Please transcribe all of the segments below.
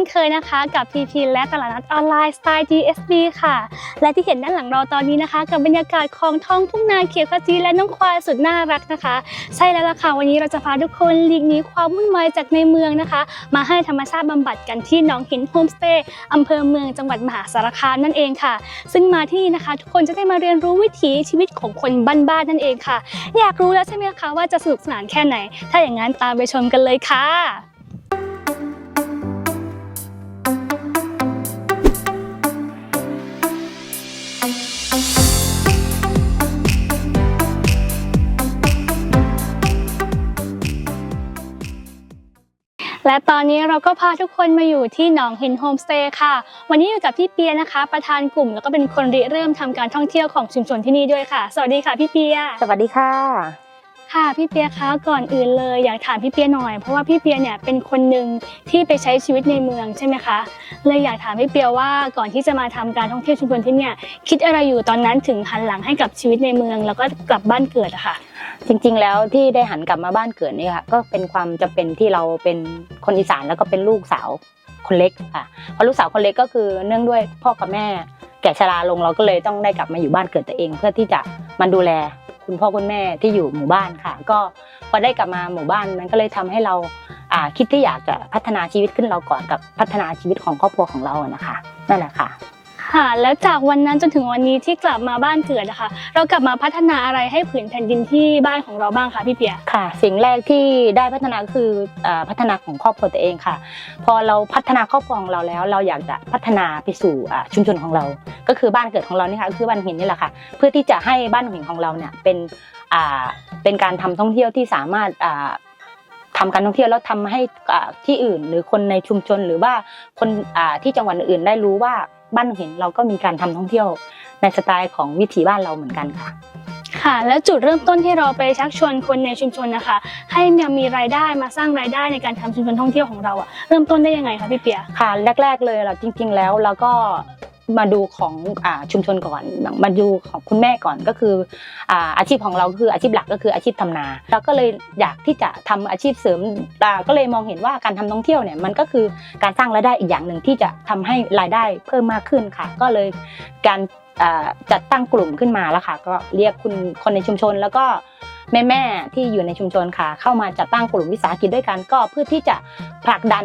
นเคยนะคะกับ PP และตลาดนัดออนไลน์สไตล์ DSB ค่ะ และที่เห็นด้านหลังเราตอนนี้นะคะ กับบรรยากาศของท้องทุ่งนาเขียวขจีและน้องควายสุดน่ารักนะคะ ใช่แล้วล่ะค่ะวันนี้เราจะพาทุกคนหลีกหนีความวุ่นวายจากในเมืองนะคะ มาให้ธรรมชาติบำบัดกันที่หนองหินโฮมสเตย์อำเภอเมืองจังหวัดมหาสารคามนั่นเองค่ะ ซึ่งมาที่นี่นะคะ ทุกคนจะได้มาเรียนรู้วิถีชีวิตของคนบ้านๆนั่นเองค่ะ อยากรู้แล้วใช่ไหมคะว่าจะสนุกสนานแค่ไหน ถ้าอย่างนั้นตามไปชมกันเลยค่ะ และตอนนี้เราก็พาทุกคนมาอยู่ที่หนองหินโฮมสเตย์ค่ะ วันนี้อยู่กับพี่เปียนะคะ ประธานกลุ่มแล้วก็เป็นคนริเริ่มทำการท่องเที่ยวของชุมชนที่นี่ด้วยค่ะ สวัสดีค่ะพี่เปีย สวัสดีค่ะ ค่ะพี่เปียคะก่อนอื่นเลยอยากถามพี่เปียหน่อย เพราะว่าพี่เปียเนี่ยเป็นคนหนึ่งที่ไปใช้ชีวิตในเมืองใช่ไหมคะเลยอยากถามพี่เปียว่าก่อนที่จะมาทำการท่องเที่ยวชุมชนที่เนี่ยคิดอะไรอยู่ตอนนั้นถึงหันหลังให้กับชีวิตในเมือง แล้วก็กลับบ้านเกิดอะค่ะ จริงๆแล้วที่ได้หันกลับมาบ้านเกิดนี่ค่ะก็เป็นความจำเป็นที่เราเป็นคนอีสานแล้วก็เป็นลูกสาวคนเล็กค่ะเพราะลูกสาวคนเล็กก็คือเนื่องด้วยพ่อกับแม่แก่ชราลงเราก็เลยต้องได้กลับมาอยู่บ้านเกิดตัวเอง เพื่อที่จะมาดูแล คุณพ่อคุณแม่ที่อยู่หมู่บ้านค่ะ ก็พอได้กลับมาหมู่บ้านนั้นก็เลยทำให้เราอ่าคิดที่อยากจะพัฒนาชีวิตขึ้นเราก่อนกับพัฒนาชีวิตของครอบครัวของเราอะนะคะนั่นแหละค่ะค่ะแล้วจากวันนั้นจนถึงวันนี้ที่กลับมาบ้านเกิดนะคะเรากลับมาพัฒนาอะไรให้ผืนแผ่นดินที่บ้านของเราบ้างคะพี่เปียค่ะ สิ่งแรกที่ได้พัฒนาก็คือเอ่อพัฒนาของครอบครัวตัวเองค่ะ พอเราพัฒนาครอบครัวของเราแล้ว เราอยากจะพัฒนาไปสู่อ่าชุมชนของเรา ก็คือบ้านเกิดของเรานี่ค่ะก็คือบ้านหินนี่แหละค่ะ เพื่อที่จะให้บ้านหินของเราเนี่ยเป็นอ่าเป็นการทำท่องเที่ยวที่สามารถอ่าทำการท่องเที่ยวแล้วทำให้อ่าที่อื่น หรือคนในชุมชนหรือว่าคนอ่าที่จังหวัดอื่นๆได้รู้ว่าบ้านหินเราก็มีการทำท่องเที่ยวในสไตล์ของวิถีบ้านเราเหมือนกันค่ะ ค่ะ แล้วจุดเริ่มต้นที่เราไปชักชวนคนในชุมชนนะคะ ให้มีรายได้มาสร้างรายได้ในการทำชุมชนท่องเที่ยวของเราอะเริ่มต้นได้ยังไงคะพี่เปียค่ะแรก ๆ เลยเราจริง ๆ แล้วเราก็ มาดูของอชุมชนก่อน มาดูของคุณแม่ก่อนก็คืออาอาชีพของเราคืออาชีพหลักก็คืออาชีพทำนาเราก็เลยอยากที่จะทำอาชีพเสริมก็เลยมองเห็นว่าการทำท่องเที่ยวเนี่ยมันก็คือการสร้างรายได้อีกอย่างหนึ่งที่จะทำให้รายได้เพิ่มมากขึ้นค่ะ ก็เลยการจัดตั้งกลุ่มขึ้นมาแล้วค่ะ ก็เรียกคุณคนในชุมชนแล้วก็แม่ๆที่อยู่ในชุมชนค่ะ เข้ามาจัดตั้งกลุ่มวิสาหกิจด้วยกันก็เพื่อที่จะผลักดัน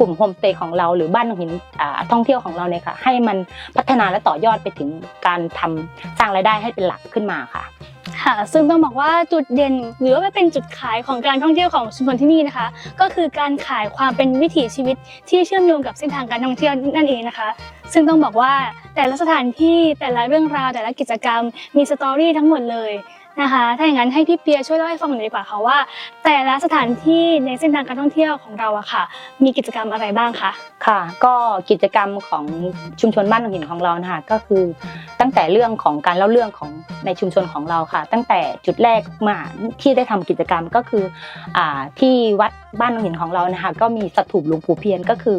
กลุ่มโฮมสเตย์ของเราหรือบ้านหินท่องเที่ยวของเราเนี่ยค่ะ ให้มันพัฒนาและต่อยอดไปถึงการทำสร้างรายได้ให้เป็นหลักขึ้นมาค่ะค่ะซึ่งต้องบอกว่าจุดเด่นหรือว่าเป็นจุดขายของการท่องเที่ยวของชุมชนที่นี่นะคะ ก็คือการขายความเป็นวิถีชีวิตที่เชื่อมโยงกับเส้นทางการท่องเที่ยวนั่นเองนะคะ ซึ่งต้องบอกว่าแต่ละสถานที่แต่ละเรื่องราวแต่ละกิจกรรมมีสตอรี่ทั้งหมดเลย นะคะ ถ้าอย่างนั้นให้พี่เปียช่วยเล่าให้ฟังหน่อยดีกว่าค่ะว่า แต่ละสถานที่ในเส้นทางการท่องเที่ยวของเราอะค่ะ มีกิจกรรมอะไรบ้างคะ ค่ะ ก็กิจกรรมของชุมชนบ้านหินของเรานะคะก็คือตั้งแต่เรื่องของการเล่าเรื่องของในชุมชนของเราค่ะ ตั้งแต่จุดแรกมาที่ได้ทำกิจกรรมก็คืออ่าที่วัดบ้านหินของเรานะคะก็มีสถูปหลวงปู่เพียรก็คือ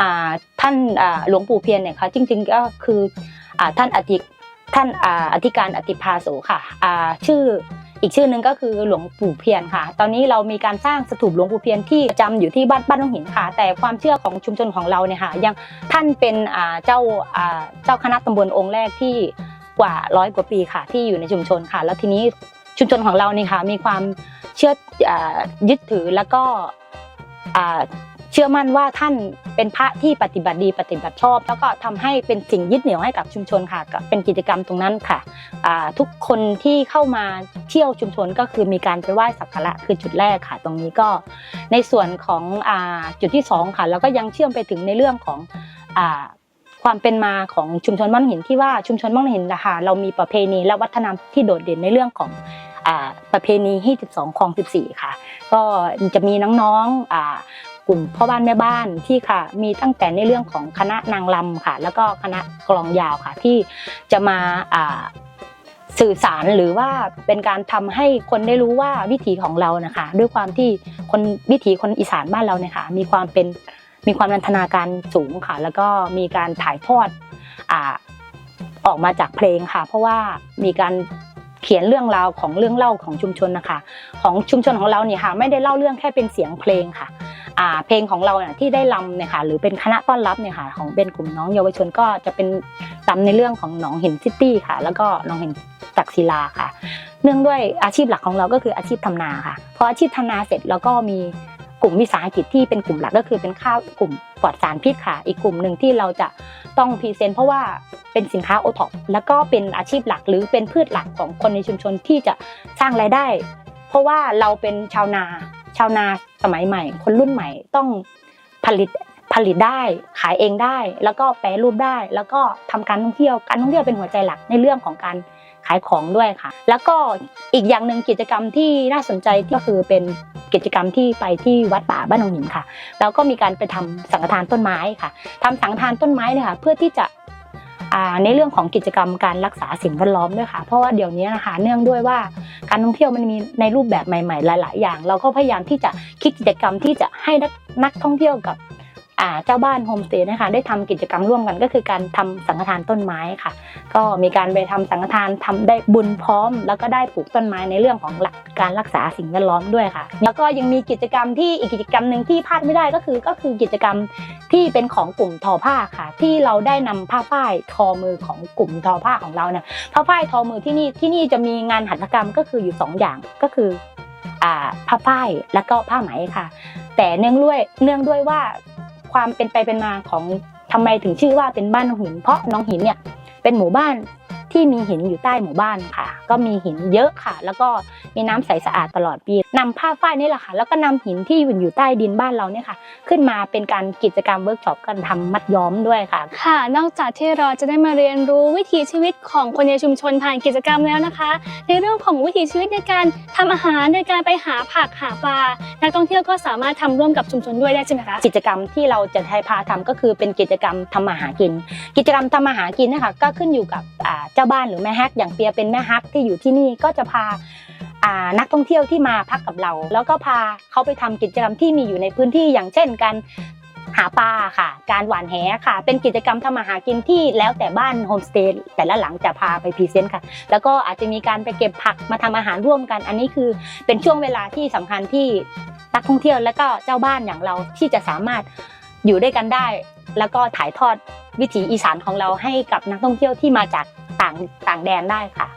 อ่าท่านอ่าหลวงปู่เพียรเนี่ยค่ะจริงๆก็คืออ่าท่านอธิ ท่านออธิการอธิพาโสค่ะชื่ออีกชื่อหนึ่งก็คือหลวงปู่เพียรค่ะ ตอนนี้เรามีการสร้างสถูปหลวงปู่เพียรที่ประจำอยู่ที่บ้านบ้านน้องหินค่ะ แต่ความเชื่อของชุมชนของเราเนี่ยค่ะยังท่านเป็นเจ้าเจ้าคณะตำบลองค์แรกที่กว่าร้อยกว่าปีค่ะ ที่อยู่ในชุมชนค่ะ แล้วทีนี้ชุมชนของเรานี่ค่ะมีความเชื่ออยึดถือแล้วก็ ชื่อมั่นว่าท่านเป็นพระที่ปฏิบัติดีปฏิบัติชอบ แล้วก็ทำให้เป็นสิ่งยึดเหนี่ยวให้กับชุมชนค่ะ เป็นกิจกรรมตรงนั้นค่ะทุกคนที่เข้ามาเที่ยวชุมชนก็คือมีการไปไหว้สักการะคือจุดแรกค่ะ ตรงนี้ก็ในส่วนของอจุดที่สองค่ะแล้วก็ยังเชื่อมไปถึงในเรื่องของอความเป็นมาของชุมชนบ้านหินที่ว่าชุมชนบ้านหินนะคะเรามีประเพณีและวัฒนธรรมที่โดดเด่นในเรื่องของประเพณีที่12คลอง 14 ค่ะ ก็จะมีน้องๆ กลุ่มพ่อบ้านแม่บ้านที่ค่ะ มีตั้งแต่ในเรื่องของคณะนางรำค่ะ แล้วก็คณะกลองยาวค่ะ ที่จะมาสื่อสารหรือว่าเป็นการทำให้คนได้รู้ว่าวิถีของเรานะคะ ด้วยความที่คนวิถีคนอีสานบ้านเราเนี่ยค่ะมีความเป็นมีความนันทนาการสูงค่ะ แล้วก็มีการถ่ายทอดอออกมาจากเพลงค่ะ เพราะว่ามีการเขียนเรื่องราวของเรื่องเล่าของชุมชนนะคะ ของชุมชนของเราเนี่ยค่ะ ไม่ได้เล่าเรื่องแค่เป็นเสียงเพลงค่ะ เพลงของเราเนี่ยที่ได้รำเนี่ยค่ะหรือเป็นคณะต้อนรับเนี่ยค่ะของเป็นกลุ่มน้องเยาวชนก็จะเป็นรำในเรื่องของหนองหินซิตี้ค่ะ แล้วก็หนองหินตักศิลาค่ะ เนื่องด้วยอาชีพหลักของเราก็คืออาชีพทำนาค่ะพออาชีพทำนาเสร็จแล้วก็มีกลุ่มวิสาหกิจที่เป็นกลุ่มหลักก็คือเป็นข้าวกลุ่มปลอดสารพิษค่ะ อีกกลุ่มหนึ่งที่เราจะต้องพรีเซนต์เพราะว่าเป็นสินค้าโอท็อปแล้วก็เป็นอาชีพหลักหรือเป็นพืชหลักของคนในชุมชนที่จะสร้างรายได้ เพราะว่าเราเป็นชาวนา ชาวนาสมัยใหม่ คนรุ่นใหม่ต้องผลิตผลิตได้ขายเองได้ แล้วก็แปรรูปได้ แล้วก็ทำการท่องเที่ยวการท่องเที่ยวเป็นหัวใจหลักในเรื่องของการขายของด้วยค่ะ แล้วก็อีกอย่างหนึ่งกิจกรรมที่น่าสนใจก็คือเป็นกิจกรรมที่ไปที่วัดป่าบ้านหนองหินค่ะ แล้วก็มีการไปทำสังฆทานต้นไม้ค่ะทำสังฆทานต้นไม้เนี่ยค่ะเพื่อที่จะ ในเรื่องของกิจกรรมการรักษาสิ่งแวดล้อมด้วยค่ะ เพราะว่าเดี๋ยวนี้นะคะเนื่องด้วยว่าการท่องเที่ยวมันมีในรูปแบบใหม่ ๆ หลาย ๆ อย่าง เราก็พยายามที่จะคิดกิจกรรมที่จะให้นักท่องเที่ยวกับ เจ้าบ้านโฮมสเตย์นะคะได้ทำกิจกรรมร่วมกันก็คือการทำสังฆทานต้นไม้ค่ะ ก็มีการไปทำสังฆทานทำได้บุญพร้อม แล้วก็ได้ปลูกต้นไม้ในเรื่องของหลักการรักษาสิ่งแวดล้อมด้วยค่ะ แล้วก็ยังมีกิจกรรมที่อีกกิจกรรมหนึ่งที่พลาดไม่ได้ก็คือก็คือกิจกรรมที่เป็นของกลุ่มทอผ้าค่ะ ที่เราได้นำผ้าฝ้ายทอมือของกลุ่มทอผ้าของเราเนี่ยผ้าฝ้ายทอมือที่นี่ที่นี่จะมีงานหัตถกรรมก็คืออยู่สองอย่างก็คืออผ้าฝ้ายแล้วก็ผ้าไหมค่ะ แต่เนื่องด้วยเนื่องด้วยว่า ความเป็นไปเป็นมาของทำไมถึงชื่อว่าเป็นบ้านน้องหิน เพราะน้องหินเนี่ยเป็นหมู่บ้าน ที่มีหินอยู่ใต้หมู่บ้านค่ะ ก็มีหินเยอะค่ะ แล้วก็มีน้ำใสสะอาดตลอดปีนำผ้าฝ้ายนี่แหละค่ะ แล้วก็นำหินที่อยู่ใต้ดินบ้านเราเนี่ยค่ะ ขึ้นมาเป็นการกิจกรรมเวิร์กช็อปกันทำมัดย้อมด้วยค่ะ ค่ะ นอกจากที่เราจะได้มาเรียนรู้วิถีชีวิตของคนในชุมชนผ่านกิจกรรมแล้วนะคะ ในเรื่องของวิถีชีวิตในการทำอาหารในการไปหาผักหาปลานักท่องเที่ยวก็สามารถทำร่วมกับชุมชนด้วยได้ใช่ไหมคะกิจกรรมที่เราจะให้พาทำก็คือเป็นกิจกรรมทำมาหากิน กิจกรรมทำมาหากินนะคะก็ขึ้นอยู่กับอ่าเจ้าบ้านหรือแม่ฮัก อย่างเปียเป็นแม่ฮักที่อยู่ที่นี่ก็จะพานักท่องเที่ยวที่มาพักกับเรา แล้วก็พาเขาไปทำกิจกรรมที่มีอยู่ในพื้นที่อย่างเช่นการหาปลาค่ะ การหวานแหค่ะ เป็นกิจกรรมทำมาหากินที่แล้วแต่บ้านโฮมสเตย์แต่ละหลังจะพาไปพรีเซนต์ค่ะ แล้วก็อาจจะมีการไปเก็บผักมาทำอาหารร่วมกัน อันนี้คือเป็นช่วงเวลาที่สำคัญที่นักท่องเที่ยวและก็เจ้าบ้านอย่างเราที่จะสามารถอยู่ด้วยกันได้ แล้วก็ถ่ายทอดวิถีอีสานของเราให้กับนักท่องเที่ยวที่มาจาก ต่างต่างแดนได้ค่ะ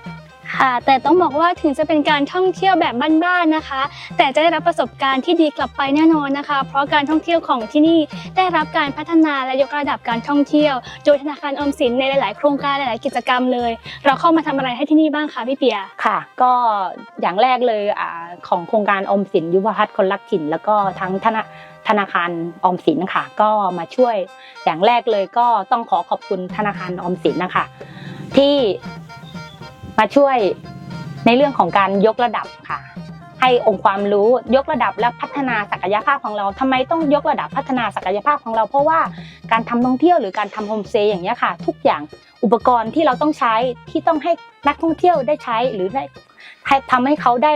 ค่ะ แต่ต้องบอกว่าถึงจะเป็นการท่องเที่ยวแบบบ้านๆนะคะ แต่จะได้รับประสบการณ์ที่ดีกลับไปแน่นอนนะคะ เพราะการท่องเที่ยวของที่นี่ได้รับการพัฒนาและยกระดับการท่องเที่ยว โดยธนาคารออมสินในหลาย ๆ โครงการหลาย ๆ กิจกรรมเลย เราเข้ามาทำอะไรให้ที่นี่บ้างคะพี่เปียค่ะ ก็อย่างแรกเลยอ่าของโครงการออมสินยุวพัฒน์คนรักถิ่น แล้วก็ทั้งธนาธนาคารออมสินค่ะ ก็มาช่วยอย่างแรกเลยก็ต้องขอขอบคุณธนาคารออมสินนะคะ ที่มาช่วยในเรื่องของการยกระดับค่ะ ให้องค์ความรู้ยกระดับและพัฒนาศักยภาพของเราทำไมต้องยกระดับพัฒนาศักยภาพของเรา เพราะว่าการทำท่องเที่ยวหรือการทำโฮมสเตย์อย่างนี้ค่ะ ทุกอย่างอุปกรณ์ที่เราต้องใช้ที่ต้องให้นักท่องเที่ยวได้ใช้หรือได้ทำให้เขาได้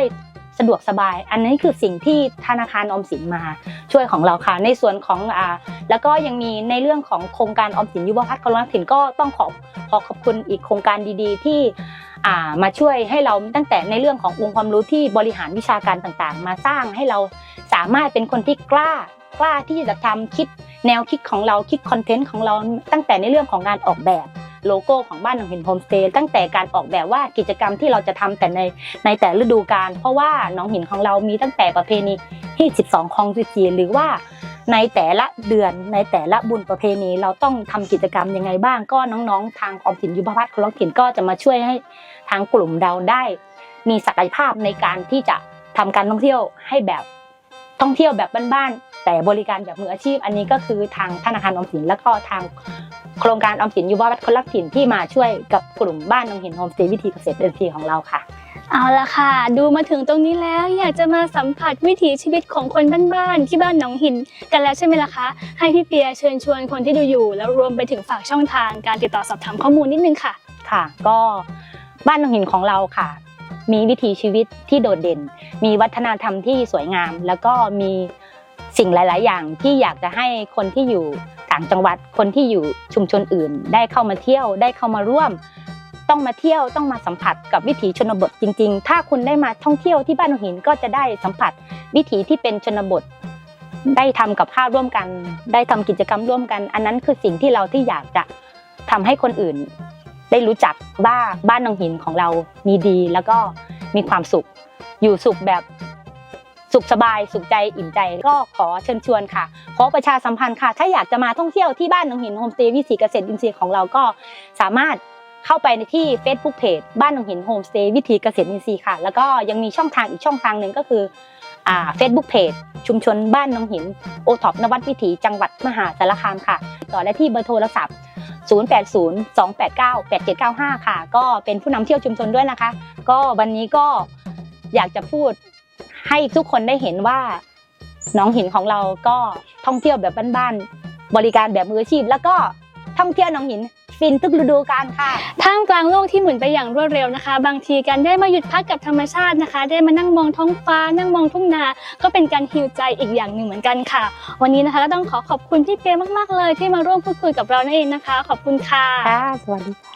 สะดวกสบาย อันนี้คือสิ่งที่ธนาคารออมสินมาช่วยของเราค่ะ ในส่วนของอ่าแล้วก็ยังมีในเรื่องของโครงการออมสินยุวพัฒน์กรณถิ่นก็ต้องขอขอขอบคุณอีกโครงการดีๆ ที่อ่ามาช่วยให้เราตั้งแต่ในเรื่องขององค์ความรู้ที่บริหารวิชาการต่างๆ มาสร้างให้เราสามารถเป็นคนที่กล้ากล้าที่จะทำคิดแนวคิดของเราคิดคอนเทนต์ของเราตั้งแต่ในเรื่องของการออกแบบ โลโก้ของบ้านหนองหินโฮมสเตย์ตั้งแต่การออกแบบว่ากิจกรรมที่เราจะทำแต่ในในแต่ฤดูกาลเพราะว่าหนองหินของเรามีตั้งแต่ประเพณีที่ 12ของ14หรือว่าในแต่ละเดือนในแต่ละบุญประเพณี เราต้องทำกิจกรรมยังไงบ้างก็น้องๆ ทางออมสินยุพพัฒน์คนรักถิ่นก็จะมาช่วยให้ทางกลุ่มเราได้ มีศักยภาพในการที่จะทำการท่องเที่ยวให้แบบท่องเที่ยวแบบบ้านๆ แต่บริการแบบมืออาชีพอันนี้ก็คือทางธนาคารออมสิน แล้วก็ทางโครงการออมสินยุพพัฒน์คนรักถิ่นที่มาช่วยกับกลุ่มบ้านน้องหินโฮมสเตย์วิธีเกษตรเดินทีของเราค่ะ เอาละค่ะ ดูมาถึงตรงนี้แล้วอยากจะมาสัมผัสวิถีชีวิตของคนบ้านๆที่บ้านหนองหิน กันแล้วใช่ไหมล่ะคะให้พี่เปียเชิญชวนคนที่ดูอยู่ แล้วรวมไปถึงฝากช่องทางการติดต่อสอบถามข้อมูลนิดนึงค่ะค่ะ ก็บ้านหนองหินของเราค่ะมีวิถีชีวิตที่โดดเด่น มีวัฒนธรรมที่สวยงาม แล้วก็มี สิ่งหลาย ๆ อย่างที่อยากจะให้คนที่อยู่ต่างจังหวัดคนที่อยู่ชุมชนอื่น ได้เข้ามาเที่ยวได้เข้ามาร่วม ต้องมาเที่ยวต้องมาสัมผัสกับวิถีชนบทจริง ๆ ถ้าคุณได้มาท่องเที่ยวที่บ้านหนองหินก็จะได้สัมผัสวิถีที่เป็นชนบท ได้ทำกับข้าวร่วมกัน ได้ทำกิจกรรมร่วมกัน อันนั้นคือสิ่งที่เราที่อยากจะทำให้คนอื่น ได้รู้จักว่าบ้านนองหินของเรามีดีแล้วก็มีความสุข อยู่สุขแบบ สุขสบายสุขใจอิ่มใจก็ขอเชิญชวนค่ะ ขอประชาสัมพันธ์ค่ะ ถ้าอยากจะมาท่องเที่ยวที่บ้านหนองหินโฮมสเตย์วิถีเกษตรอินทรีย์ของเราก็สามารถเข้าไปในที่ Facebook Page บ้านหนองหินโฮมสเตย์วิถีเกษตรอินทรีย์ค่ะ แล้วก็ยังมีช่องทางอีกช่องทางหนึ่งก็คืออ่า Facebook Page ชุมชนบ้านหนองหินโอท็อปนวัดวิถีจังหวัดมหาสารคามค่ะ ต่อได้ที่เบอร์โทรศัพท์ 0802898795 ค่ะ ก็เป็นผู้นำเที่ยวชุมชนด้วยนะคะ ก็วันนี้ก็อยากจะพูด ให้ทุกคนได้เห็นว่าหน้องหินของเราก็ท่องเที่ยวแบบบ้านๆบริการแบบมืออาชีพ แล้วก็ท่องเที่ยวหน้องหินฟินทุกฤดูกาลค่ะ ท่ามกลางโลกที่หมุนไปอย่างรวดเร็วนะคะ บางทีการได้มาหยุดพักกับธรรมชาตินะคะ ได้มานั่งมองท้องฟ้า นั่งมองทุ่งนา ก็เป็นการฮิวใจอีกอย่างหนึ่งเหมือนกันค่ะ วันนี้นะคะก็ต้องขอขอบคุณพี่เปียมากๆเลย ที่มาร่วมพูดคุยกับเรานั่นเองนะคะ ขอบคุณค่ะค่ะสวัสดีค่ะ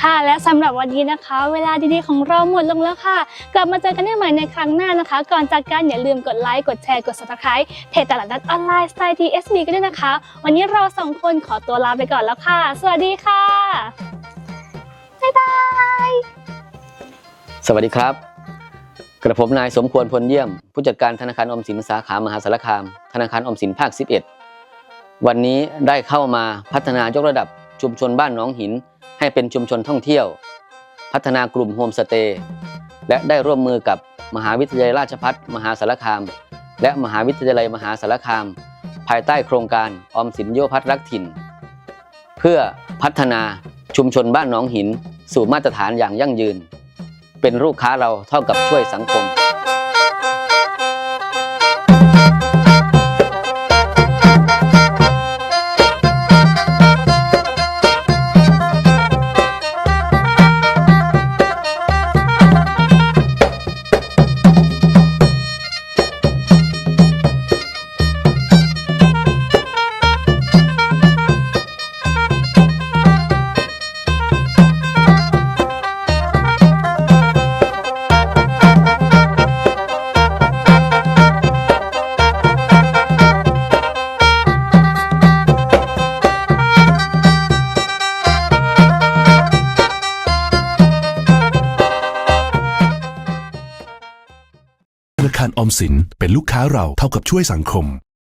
ค่ะและสำหรับวันนี้นะคะ เวลาดีๆของเราหมดลงแล้วค่ะ กลับมาเจอกันได้ใหม่ในครั้งหน้านะคะ ก่อนจากกันอย่าลืมกดไลค์กดแชร์กด subscribe เพจตลาดนัดออนไลน์สไตล์ TSB กันด้วยนะคะ วันนี้เราสองคนขอตัวลาไปก่อนแล้วค่ะ สวัสดีค่ะบ๊ายบายสวัสดีครับ กระผมนายสมควรพลเยี่ยม ผู้จัดการธนาคารอมสินสาขามหาสารคาม ธนาคารออมสินภาค 11 วันนี้ได้เข้ามาพัฒนายกระดับ ชุมชนบ้านหนองหิน ให้เป็นชุมชนท่องเที่ยว พัฒนากลุ่มโฮมสเตย์และได้ร่วมมือกับมหาวิทยาลัยราชภัฏมหาสารคาม และมหาวิทยาลัยมหาสารคาม ภายใต้โครงการออมสินโยพัฒน์รักถิ่น เพื่อพัฒนาชุมชนบ้านหนองหิน สู่มาตรฐานอย่างยั่งยืน เป็นลูกค้าเราเท่ากับช่วยสังคม อมสินเป็นลูกค้าเราเท่ากับช่วยสังคม